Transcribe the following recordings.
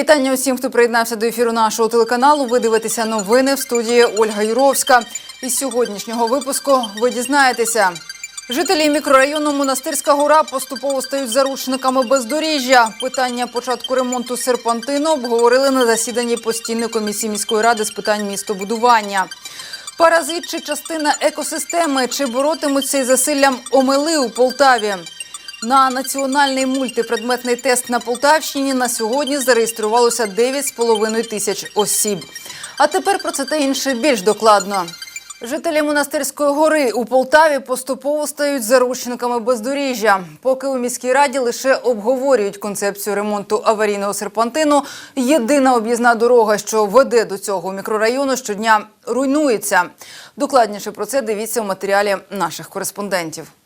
вітання усім, хто приєднався до ефіру нашого телеканалу. Ви дивитеся новини в студії Ольга Юровська. Із сьогоднішнього випуску ви дізнаєтеся. Жителі мікрорайону Монастирська гора поступово стають заручниками бездоріжжя. Питання початку ремонту серпантину обговорили на засіданні постійної комісії міської ради з питань містобудування. Паразит чи частина екосистеми, чи боротимуться із засиллям омели у Полтаві. На національний мультипредметний тест на Полтавщині на сьогодні зареєструвалося 9,5 тисяч осіб. А тепер про це та інше більш докладно. Жителі монастирської гори у Полтаві поступово стають заручниками бездоріжжя. Поки у міській раді лише обговорюють концепцію ремонту аварійного серпантину, єдина об'їзна дорога, що веде до цього мікрорайону, щодня руйнується. Докладніше про це дивіться у матеріалі наших кореспондентів.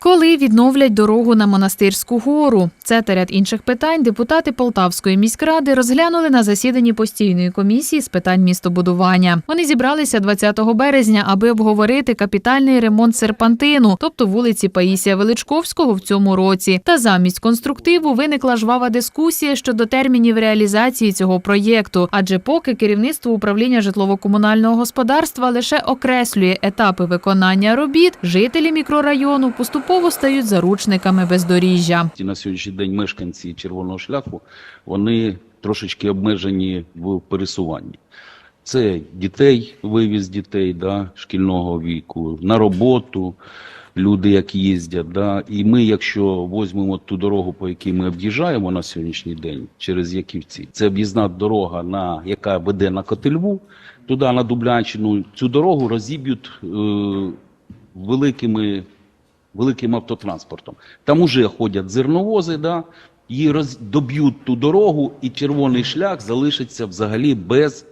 Коли відновлять дорогу на монастирську гору, це та ряд інших питань депутати Полтавської міськради розглянули на засіданні постійної комісії з питань містобудування. Вони зібралися 20 березня, аби обговорити капітальний ремонт серпантину, тобто вулиці Паїсія Величковського в цьому році. Та замість конструктиву виникла жвава дискусія щодо термінів реалізації цього проєкту. Адже поки керівництво управління житлово-комунального господарства лише окреслює етапи виконання робіт, жителі мікрорайону поступово стають заручниками бездоріжжя. На сьогоднішній день мешканці червоного шляху вони трошечки обмежені в пересуванні. Це дітей, вивіз дітей да, шкільного віку, на роботу, люди, як їздять. Да. І ми, якщо візьмемо ту дорогу, по якій ми об'їжджаємо на сьогоднішній день, через Яківці, це об'їзна дорога, на, яка веде на Котельву, туди на Дублянщину, цю дорогу розіб'ють е, великими великим автотранспортом. Там уже ходять зерновози, да, і роз, доб'ють ту дорогу, і червоний шлях залишиться взагалі без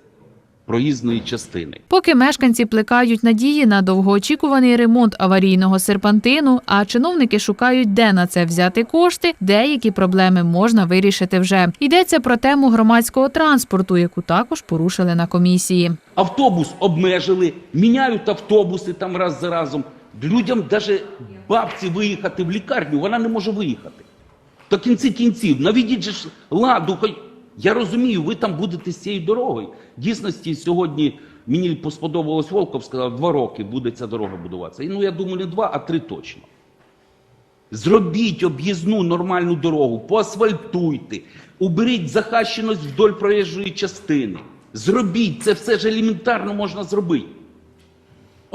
проїзної частини. Поки мешканці плекають надії на довгоочікуваний ремонт аварійного серпантину, а чиновники шукають, де на це взяти кошти, деякі проблеми можна вирішити вже. Йдеться про тему громадського транспорту, яку також порушили на комісії. Автобус обмежили, міняють автобуси там раз за разом. Людям навіть бабці виїхати в лікарню, вона не може виїхати. То кінці кінців, наведіть же ж ладу. Я розумію, ви там будете з цією дорогою. Дійсності сьогодні мені сподобалось Волков, сказав, два роки буде ця дорога будуватися. І, ну, я думаю, не два, а три точно. Зробіть об'їзну нормальну дорогу, поасфальтуйте, уберіть захащеність вдоль проїжджої частини. Зробіть, це все ж елементарно можна зробити.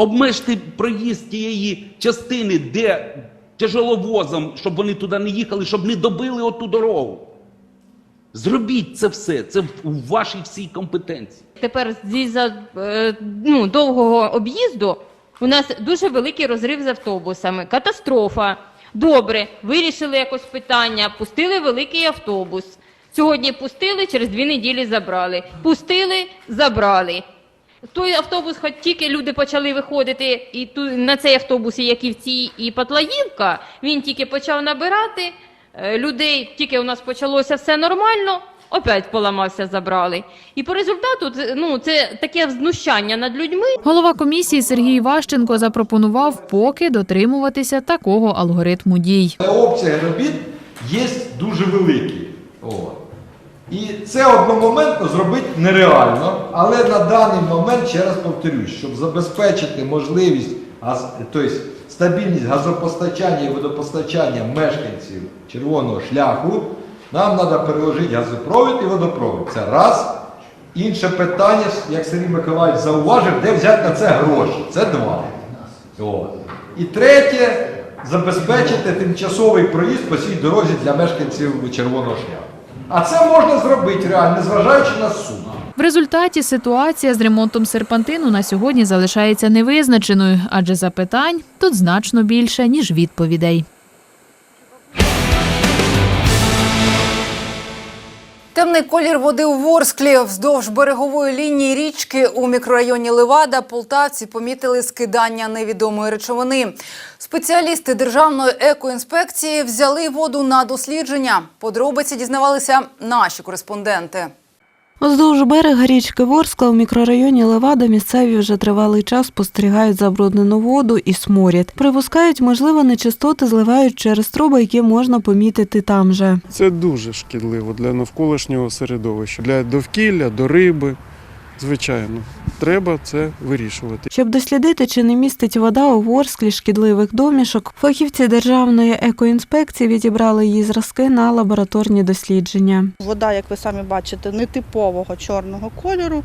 Обмежте проїзд тієї частини, де тяжеловозам, щоб вони туди не їхали, щоб не добили оту дорогу. Зробіть це все, це у вашій всій компетенції. Тепер зі за е, ну, довгого об'їзду у нас дуже великий розрив з автобусами. Катастрофа. Добре, вирішили якось питання, пустили великий автобус. Сьогодні пустили, через дві неділі забрали. Пустили, забрали. Той автобус, хоч тільки люди почали виходити, і ту, на цей автобус і Яківці і Патлаївка, він тільки почав набирати е, людей, тільки у нас почалося все нормально, опять поламався, забрали. І по результату це, ну, це таке знущання над людьми. Голова комісії Сергій Ващенко запропонував поки дотримуватися такого алгоритму дій. Обсяги робіт є дуже великі. От. І це одномоментно зробити нереально, але на даний момент, ще раз повторюсь, щоб забезпечити можливість, тобто стабільність газопостачання і водопостачання мешканців червоного шляху, нам треба переложити газопровід і водопровід. Це раз. Інше питання, як Сергій Миколаївич зауважив, де взяти на це гроші. Це два. От. І третє, забезпечити тимчасовий проїзд по цій дорозі для мешканців червоного шляху. А це можна зробити реально, незважаючи на суму. В результаті ситуація з ремонтом серпантину на сьогодні залишається невизначеною, адже запитань тут значно більше ніж відповідей. Темний колір води у Ворсклі вздовж берегової лінії річки у мікрорайоні Левада полтавці помітили скидання невідомої речовини. Спеціалісти Державної екоінспекції взяли воду на дослідження. Подробиці дізнавалися наші кореспонденти. Вздовж берега річки Ворскла в мікрорайоні Левада місцеві вже тривалий час спостерігають забруднену воду і сморід. Припускають, можливо, нечистоти зливають через труби, які можна помітити там же. Це дуже шкідливо для навколишнього середовища, для довкілля, до риби. Звичайно, треба це вирішувати. Щоб дослідити, чи не містить вода у Ворсклі шкідливих домішок, фахівці Державної екоінспекції відібрали її зразки на лабораторні дослідження. Вода, як ви самі бачите, нетипового чорного кольору.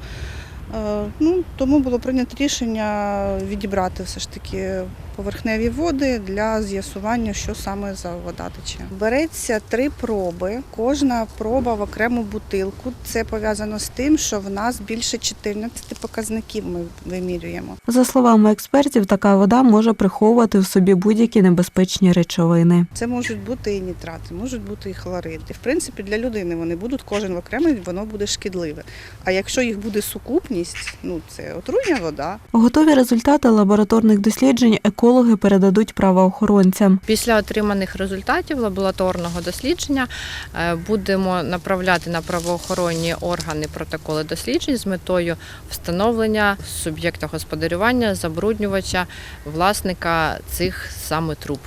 Е, Ну, тому було прийнято рішення відібрати все ж таки поверхневі води для з'ясування, що саме за вода тече. Береться три проби, кожна проба в окрему бутилку. Це пов'язано з тим, що в нас більше 14 показників ми вимірюємо. За словами експертів, така вода може приховувати в собі будь-які небезпечні речовини. Це можуть бути і нітрати, можуть бути і хлориди. В принципі, для людини вони будуть кожен окремо, воно буде шкідливе. А якщо їх буде сукупність, ну це отруйна вода, Готові результати лабораторних досліджень екологи передадуть правоохоронцям. Після отриманих результатів лабораторного дослідження е, будемо направляти на правоохоронні органи протоколи досліджень з метою встановлення суб'єкта господарювання, забруднювача, власника цих саме труб,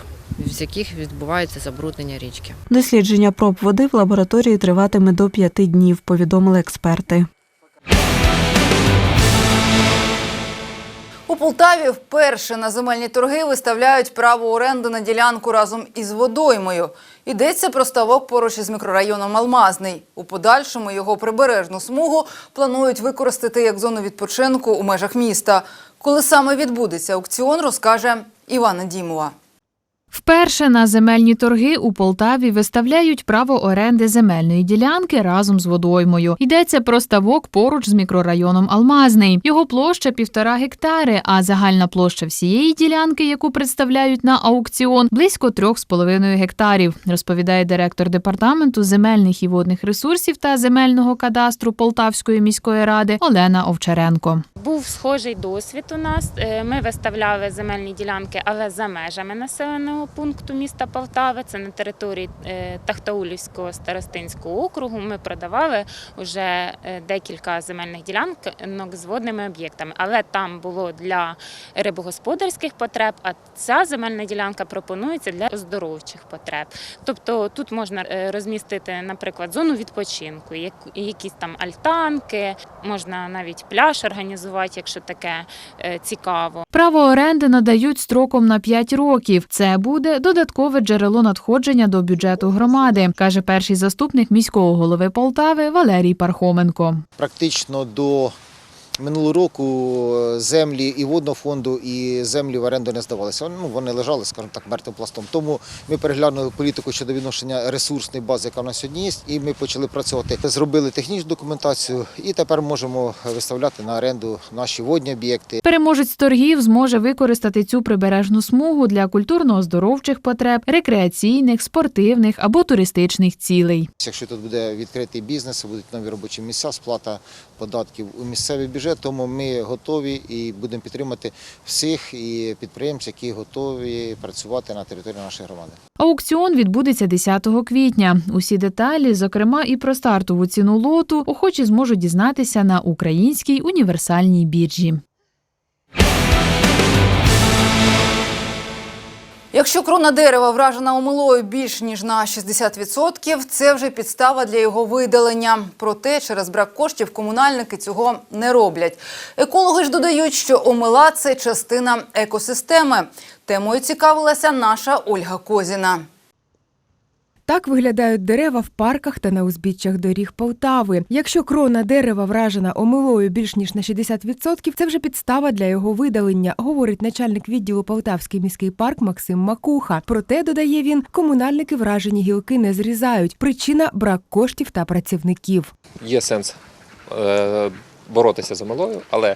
з яких відбувається забруднення річки. Дослідження проб води в лабораторії триватиме до п'яти днів, повідомили експерти. У Полтаві вперше на земельні торги виставляють право оренди на ділянку разом із водоймою. Йдеться про ставок поруч із мікрорайоном Алмазний. У подальшому його прибережну смугу планують використати як зону відпочинку у межах міста. Коли саме відбудеться аукціон, розкаже Івана Дімова. Вперше на земельні торги у Полтаві виставляють право оренди земельної ділянки разом з водоймою. Йдеться про ставок поруч з мікрорайоном Алмазний. Його площа півтора гектари, а загальна площа всієї ділянки, яку представляють на аукціон, близько трьох з половиною гектарів, розповідає директор департаменту земельних і водних ресурсів та земельного кадастру Полтавської міської ради Олена Овчаренко. Був схожий досвід у нас. Е, Ми виставляли земельні ділянки, але за межами населеного пункту міста Полтави. Це на території е, Тахтаулівського старостинського округу. Ми продавали вже е, декілька земельних ділянок з водними об'єктами, але там було для рибогосподарських потреб. А ця земельна ділянка пропонується для оздоровчих потреб. Тобто тут можна розмістити, наприклад, зону відпочинку, якісь там альтанки, можна навіть пляж організувати, якщо таке е, цікаво. Право оренди надають строком на 5 років. Це буде додаткове джерело надходження до бюджету громади, каже перший заступник міського голови Полтави Валерій Пархоменко. практично до минулого року е, землі і водного фонду, і землі в оренду не здавалися. Ну, вони лежали, скажімо так, мертвим пластом. Тому ми переглянули політику щодо відношення ресурсної бази, яка в нас сьогодні є, і ми почали працювати. Зробили технічну документацію і тепер можемо виставляти на оренду наші водні об'єкти. Переможець торгів зможе використати цю прибережну смугу для культурно-оздоровчих потреб, рекреаційних, спортивних або туристичних цілей. Якщо тут буде відкритий бізнес, будуть нові робочі місця, сплата податків у місцевий бюджет, тому ми готові і будемо підтримати всіх і підприємців, які готові працювати на території нашої громади. Аукціон відбудеться 10 квітня. Усі деталі, зокрема і про стартову ціну лоту, охочі зможуть дізнатися на українській універсальній біржі. Якщо крона дерева вражена омилою більш ніж на 60%, це вже підстава для його видалення. Проте через брак коштів комунальники цього не роблять. Екологи ж додають, що омила це частина екосистеми. Темою цікавилася наша Ольга Козіна. Так виглядають дерева в парках та на узбіччях доріг Полтави. Якщо крона дерева вражена омилою більш ніж на 60%, це вже підстава для його видалення, говорить начальник відділу Полтавський міський парк Максим Макуха. Проте, додає він, комунальники вражені гілки не зрізають. Причина брак коштів та працівників. є сенс е, боротися з омилою, але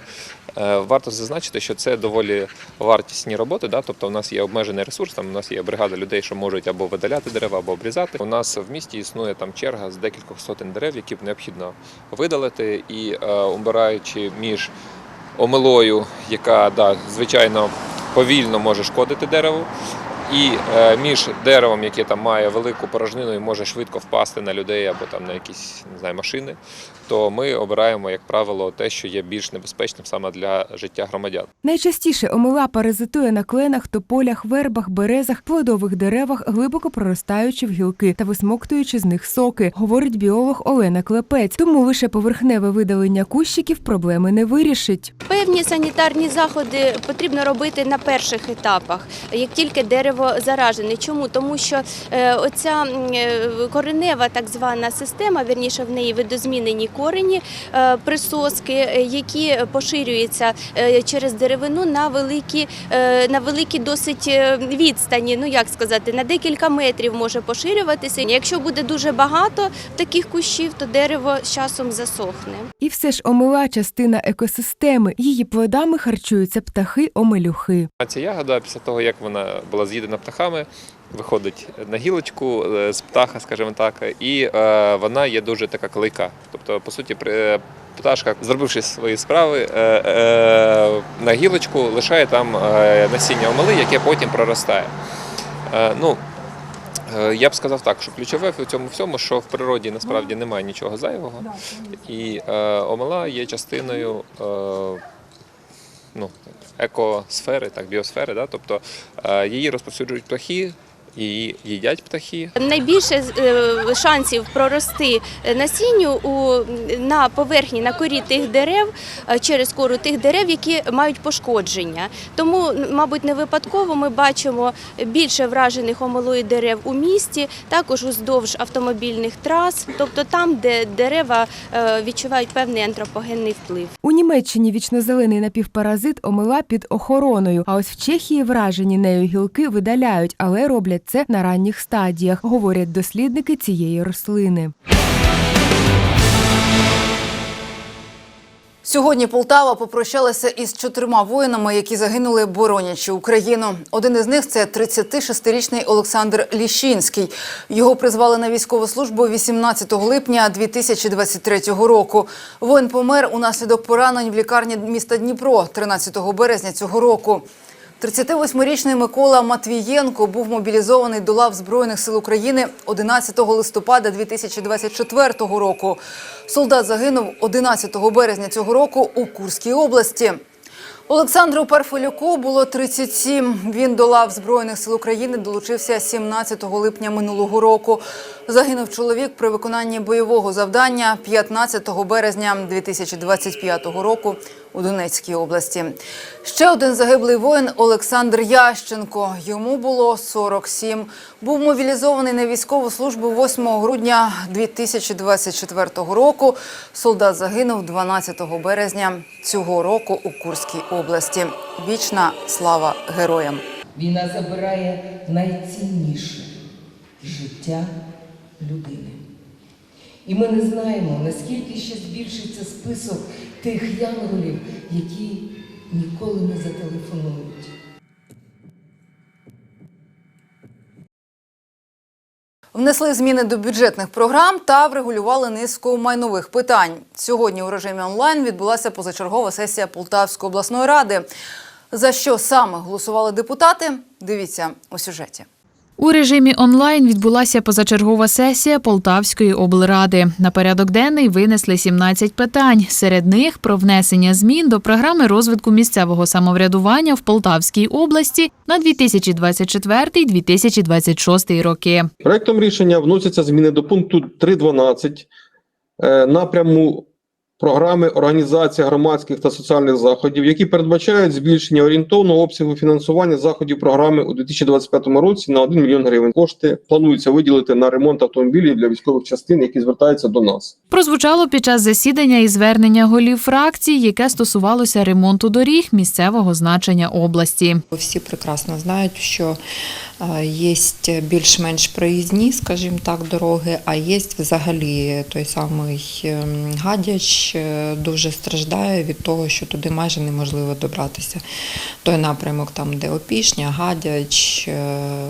е, варто зазначити, що це доволі вартісні роботи. Да? Тобто, у нас є обмежений ресурс, там у нас є бригада людей, що можуть або видаляти дерева, або обрізати. У нас в місті існує там черга з декількох сотень дерев, які б необхідно видалити, і е, обираючи між омилою, яка да, звичайно повільно може шкодити дереву. і е, між деревом, яке там має велику порожнину і може швидко впасти на людей або там на якісь не знаю, машини, то ми обираємо, як правило, те, що є більш небезпечним саме для життя громадян. Найчастіше омела паразитує на кленах, тополях, вербах, березах, плодових деревах, глибоко проростаючи в гілки та висмоктуючи з них соки, говорить біолог Олена Клепець. Тому лише поверхневе видалення кущиків проблеми не вирішить. Певні санітарні заходи потрібно робити на перших етапах, як тільки дерево заражене. Чому? Тому що е, оця е, коренева так звана система, вірніше в неї видозмінені корені, е, присоски, е, які поширюються е, через деревину на великі, на великі досить відстані. Ну як сказати, на декілька метрів може поширюватися. Якщо буде дуже багато таких кущів, то дерево з часом засохне. І все ж омела частина екосистеми. Її плодами харчуються птахи омелюхи. А ця ягода, після того як вона була з'їдена птахами, виходить на гілочку е, з птаха, скажімо так, і е, вона є дуже така клейка. Тобто, по суті, е, пташка, зробивши свої справи, на гілочку лишає там насіння омели, яке потім проростає. Ну, я б сказав так, що ключове в цьому всьому, що в природі насправді немає нічого зайвого, і е, омела є частиною. Е, ну, екосфери, так, біосфери, да? тобто е, її розповсюджують птахи, її їдять птахи. Найбільше е, шансів прорости насінню у, на поверхні, на корі тих дерев, е, через кору тих дерев, які мають пошкодження. Тому, мабуть, не випадково ми бачимо більше вражених омолою дерев у місті, також уздовж автомобільних трас, тобто там, де дерева е, відчувають певний антропогенний вплив. У Німеччині вічнозелений напівпаразит омела під охороною. А ось в Чехії вражені нею гілки видаляють, але роблять це на ранніх стадіях, говорять дослідники цієї рослини. Сьогодні Полтава попрощалася із чотирма воїнами, які загинули, боронячи Україну. Один із них це 36-річний Олександр Ліщинський. Його призвали на військову службу 18 липня 2023 року. Воїн помер унаслідок поранень в лікарні міста Дніпро 13 березня цього року. 38-річний Микола Матвієнко був мобілізований до лав Збройних сил України 11 листопада 2024 року. Солдат загинув 11 березня цього року у Курській області. Олександру Парфолюку було 37. Він до лав Збройних сил України долучився 17 липня минулого року. Загинув чоловік при виконанні бойового завдання 15 березня 2025 року у Донецькій області. Ще один загиблий воїн Олександр Ященко. Йому було 47. Був мобілізований на військову службу 8 грудня 2024 року. Солдат загинув 12 березня цього року у Курській області. Вічна слава героям! Війна забирає найцінніше життя людини. І ми не знаємо, наскільки ще збільшиться список тих янголів, які ніколи не зателефонують. Внесли зміни до бюджетних програм та врегулювали низку майнових питань. Сьогодні у режимі онлайн відбулася позачергова сесія Полтавської обласної ради. За що саме голосували депутати? Дивіться у сюжеті. У режимі онлайн відбулася позачергова сесія Полтавської облради. На порядок денний винесли 17 питань. Серед них про внесення змін до програми розвитку місцевого самоврядування в Полтавській області на 2024-2026 роки. Проектом рішення вносяться зміни до пункту 3.12 е, напряму програми організація громадських та соціальних заходів, які передбачають збільшення орієнтовного обсягу фінансування заходів програми у 2025 році на 1 мільйон гривень. Кошти планується виділити на ремонт автомобілів для військових частин, які звертаються до нас. Прозвучало під час засідання і звернення голів фракцій, яке стосувалося ремонту доріг місцевого значення області. Всі прекрасно знають, що є більш-менш проїзні, скажімо так, дороги, а є взагалі той самий ем, гадяч е, дуже страждає від того, що туди майже неможливо добратися. Той напрямок, там, де Опішня, Гадяч, е,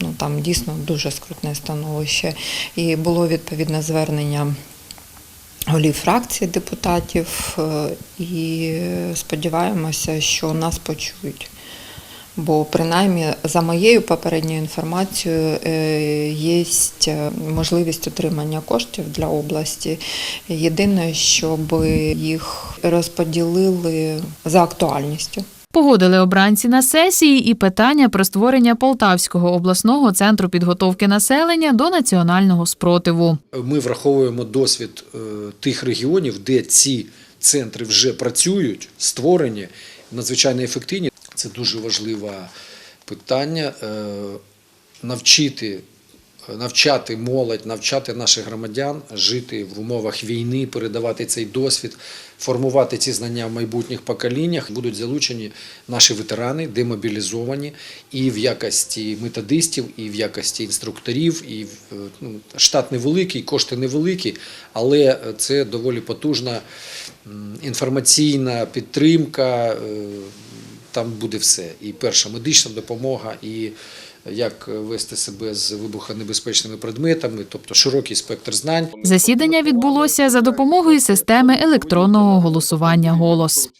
ну там дійсно дуже скрутне становище. І було відповідне звернення. Голів фракції депутатів е, і сподіваємося, що нас почують. Бо принаймні за моєю попередньою інформацією е, є можливість отримання коштів для області. Єдине, щоб їх розподілили за актуальністю. Погодили обранці на сесії і питання про створення Полтавського обласного центру підготовки населення до національного спротиву. Ми враховуємо досвід е, тих регіонів, де ці центри вже працюють, створені, надзвичайно ефективні. Це дуже важливе питання е, навчити. Навчати молодь, навчати наших громадян жити в умовах війни, передавати цей досвід, формувати ці знання в майбутніх поколіннях. Будуть залучені наші ветерани, демобілізовані і в якості методистів, і в якості інструкторів. І ну, штат невеликий, кошти невеликі, але це доволі потужна інформаційна підтримка. Там буде все. І перша медична допомога, і як вести себе з вибухонебезпечними предметами, тобто широкий спектр знань. Засідання відбулося за допомогою системи електронного голосування Голос.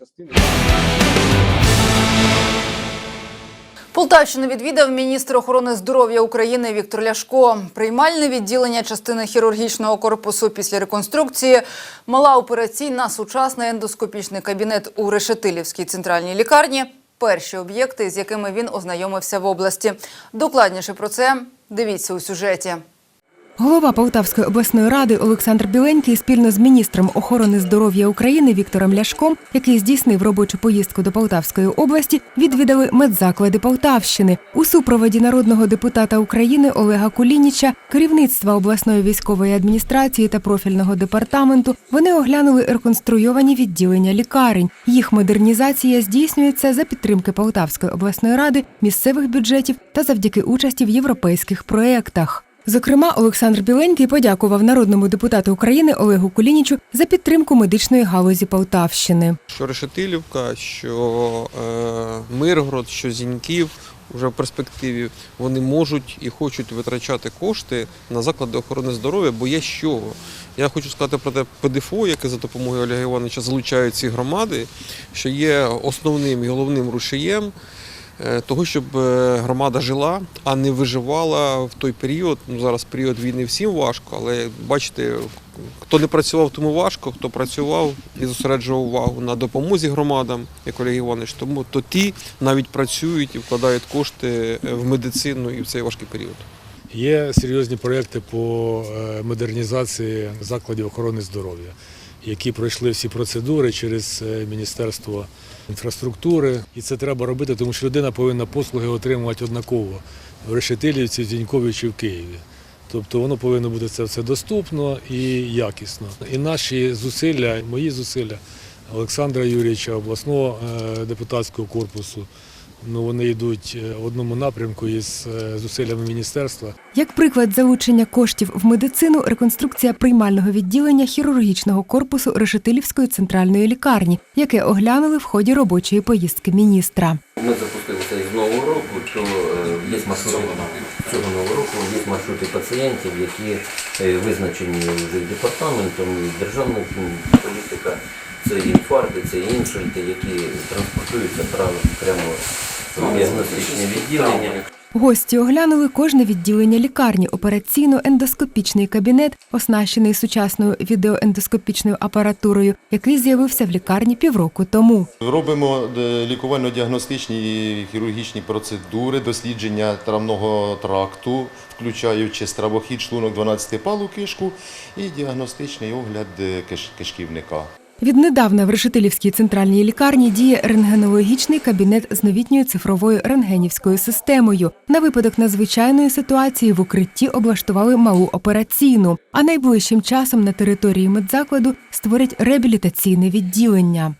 Полтавщину відвідав міністр охорони здоров'я України Віктор Ляшко. Приймальне відділення частини хірургічного корпусу після реконструкції, мала операційна, сучасний ендоскопічний кабінет у Решетилівській центральній лікарні. Перші об'єкти, з якими він ознайомився в області. Докладніше про це дивіться у сюжеті. Голова Полтавської обласної ради Олександр Біленький спільно з міністром охорони здоров'я України Віктором Ляшком, який здійснив робочу поїздку до Полтавської області, відвідали медзаклади Полтавщини у супроводі народного депутата України Олега Кулініча, керівництва обласної військової адміністрації та профільного департаменту. Вони оглянули реконструйовані відділення лікарень. Їх модернізація здійснюється за підтримки Полтавської обласної ради, місцевих бюджетів та завдяки участі в європейських проєктах. Зокрема, Олександр Біленький подякував народному депутату України Олегу Кулінічу за підтримку медичної галузі Полтавщини. Що Решетилівка, що е, Миргород, що Зіньків вже в перспективі вони можуть і хочуть витрачати кошти на заклади охорони здоров'я, бо є чого. Я хочу сказати про те ПДФО, яке за допомогою Олега Івановича залучають ці громади, що є основним і головним рушієм того, щоб е, громада жила, а не виживала в той період. Ну зараз період війни всім важко, але бачите, хто не працював, тому важко, хто працював і зосереджував увагу на допомозі громадам, як Олег Іванович, тому то ті навіть працюють і вкладають кошти е, в медицину і в цей важкий період. Є серйозні проекти по е, модернізації закладів охорони здоров'я, які пройшли всі процедури через е, Міністерство інфраструктури. І це треба робити, тому що людина повинна послуги отримувати однаково в Решетилівці, в Зінькові чи в Києві. Тобто воно повинно бути це все доступно і якісно. І наші зусилля, мої зусилля Олександра Юрійовича, обласного е, депутатського корпусу, ну вони йдуть е, в одному напрямку із е, зусиллями міністерства. Як приклад залучення коштів в медицину, реконструкція приймального відділення хірургічного корпусу Решетилівської центральної лікарні, яке оглянули в ході робочої поїздки міністра. Ми запустилися з нового року, то е, є маршрути цього нового року, є маршрути пацієнтів, які визначені вже департаментом, і державна політика. Це інфаркти, це інсульти, які транспортуються прямо, діагностичне відділення. Гості оглянули кожне відділення лікарні, операційно-ендоскопічний кабінет, оснащений сучасною відеоендоскопічною апаратурою, який з'явився в лікарні півроку тому. Робимо е, лікувально-діагностичні і хірургічні процедури, дослідження травного тракту, включаючи стравохід, шлунок 12 палу кишку і діагностичний огляд е, кишківника. Віднедавна в Решетилівській центральній лікарні діє рентгенологічний кабінет з новітньою цифровою рентгенівською системою. На випадок надзвичайної ситуації в укритті облаштували малу операційну, а найближчим часом на території медзакладу створять реабілітаційне відділення.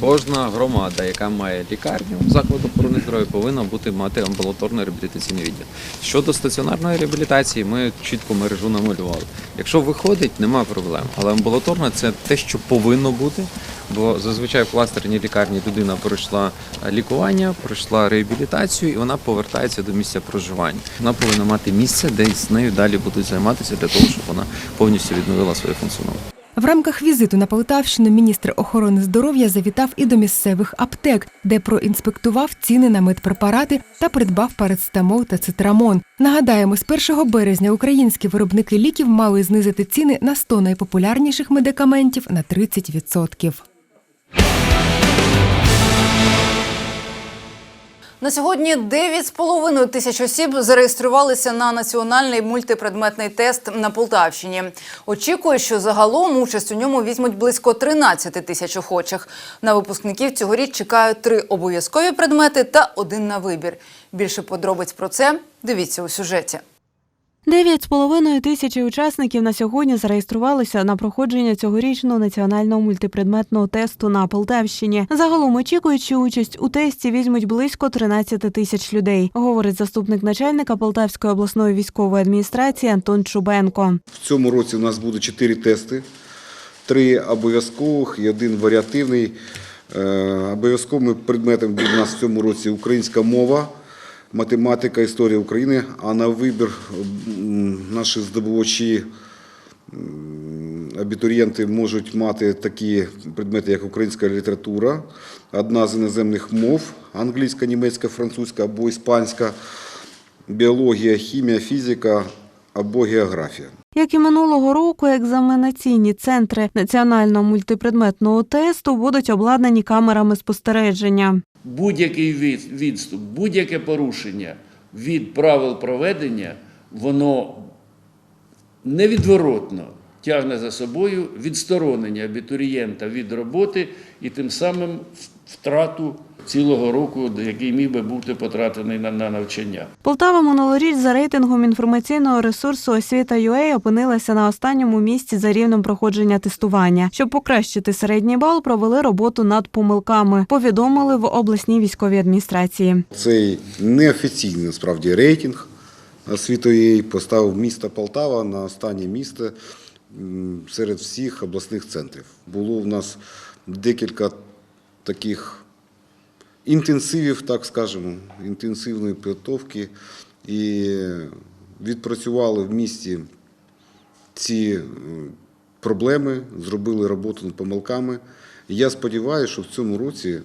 Кожна громада, яка має лікарню, заклад охорони здоров'я, повинна бути мати амбулаторно реабілітаційний відділ. Щодо стаціонарної реабілітації, ми чітко мережу намалювали. Якщо виходить, нема проблем. Але амбулаторна це те, що повинно бути. Бо зазвичай в кластерній лікарні людина пройшла лікування, пройшла реабілітацію, і вона повертається до місця проживання. Вона повинна мати місце, де з нею далі будуть займатися для того, щоб вона повністю відновила своє функціонування. В рамках візиту на Полтавщину міністр охорони здоров'я завітав і до місцевих аптек, де проінспектував ціни на медпрепарати та придбав парацетамол та цитрамон. Нагадаємо, з 1 березня українські виробники ліків мали знизити ціни на 100 найпопулярніших медикаментів на 30%. На сьогодні 9,5 тисяч осіб зареєструвалися на національний мультипредметний тест на Полтавщині. Очікує, що загалом участь у ньому візьмуть близько 13 тисяч охочих. На випускників цьогоріч чекають три обов'язкові предмети та один на вибір. Більше подробиць про це дивіться у сюжеті. Дев'ять з половиною тисячі учасників на сьогодні зареєструвалися на проходження цьогорічного національного мультипредметного тесту на Полтавщині. Загалом очікують, що участь у тесті візьмуть близько 13 тисяч людей, говорить заступник начальника Полтавської обласної військової адміністрації Антон Чубенко. В цьому році у нас буде чотири тести: три обов'язкових і один варіативний. Е, Обов'язковими предметами буде у нас в цьому році українська мова, математика, історія України. А на вибір наші здобувачі абітурієнти можуть мати такі предмети, як українська література, одна з іноземних мов англійська, німецька, французька або іспанська, біологія, хімія, фізика або географія. Як і минулого року, екзаменаційні центри національного мультипредметного тесту будуть обладнані камерами спостереження. Будь-який відступ, будь-яке порушення від правил проведення, воно невідворотно тягне за собою відсторонення абітурієнта від роботи і тим самим втрату цілого року, який міг би бути потратений на, на навчання. Полтава минулоріч за рейтингом інформаційного ресурсу освіта.UA опинилася на останньому місці за рівнем проходження тестування. Щоб покращити середній бал, провели роботу над помилками. Повідомили в обласній військовій адміністрації. Цей неофіційний насправді рейтинг освітої поставив місто Полтава на останнє місце серед всіх обласних центрів. Було в нас декілька таких інтенсивів, так скажемо, інтенсивної підготовки і відпрацювали в місті ці проблеми, зробили роботу над помилками. Я сподіваюся, що в цьому році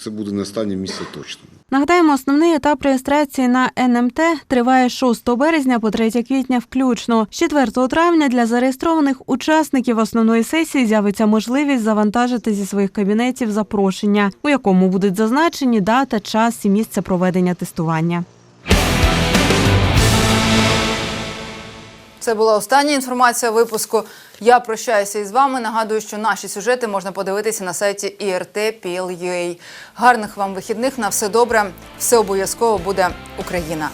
це буде не останнє місце точно. Нагадаємо, основний етап реєстрації на НМТ триває з 6 березня по 3 квітня включно. З 4 травня для зареєстрованих учасників основної сесії з'явиться можливість завантажити зі своїх кабінетів запрошення, у якому будуть зазначені дата, час і місце проведення тестування. Це була остання інформація випуску. Я прощаюся із вами. Нагадую, що наші сюжети можна подивитися на сайті IRT.PL.UA. Гарних вам вихідних на все добре. Все обов'язково буде Україна.